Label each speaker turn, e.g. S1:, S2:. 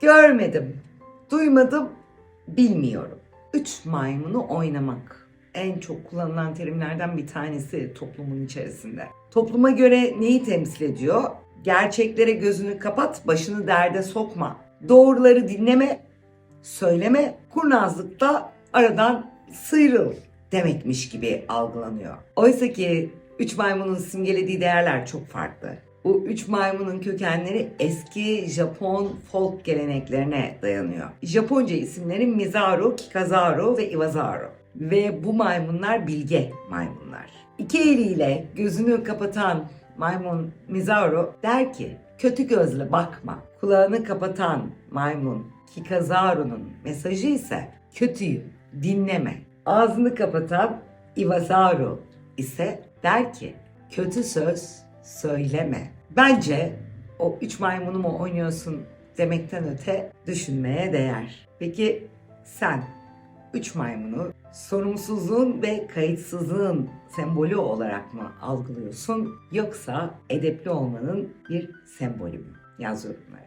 S1: Görmedim, duymadım, bilmiyorum. Üç maymunu oynamak. En çok kullanılan terimlerden bir tanesi toplumun içerisinde. Topluma göre neyi temsil ediyor? Gerçeklere gözünü kapat, başını derde sokma. Doğruları dinleme, söyleme, kurnazlıkta aradan sıyrıl demekmiş gibi algılanıyor. Oysa ki üç maymunun simgelediği değerler çok farklı. Bu üç maymunun kökenleri eski Japon folk geleneklerine dayanıyor. Japonca isimleri Mizaru, Kikazaru ve Iwazaru. Ve bu maymunlar bilge maymunlar. İki eliyle gözünü kapatan maymun Mizaru der ki kötü gözle bakma. Kulağını kapatan maymun Kikazaru'nun mesajı ise kötüyü dinleme. Ağzını kapatan Iwazaru ise der ki kötü söz söyleme. Bence o üç maymunu mu oynuyorsun demekten öte düşünmeye değer. Peki sen üç maymunu sorumsuzluğun ve kayıtsızlığın sembolü olarak mı algılıyorsun yoksa edepli olmanın bir sembolü mü? Yaz yorumlara.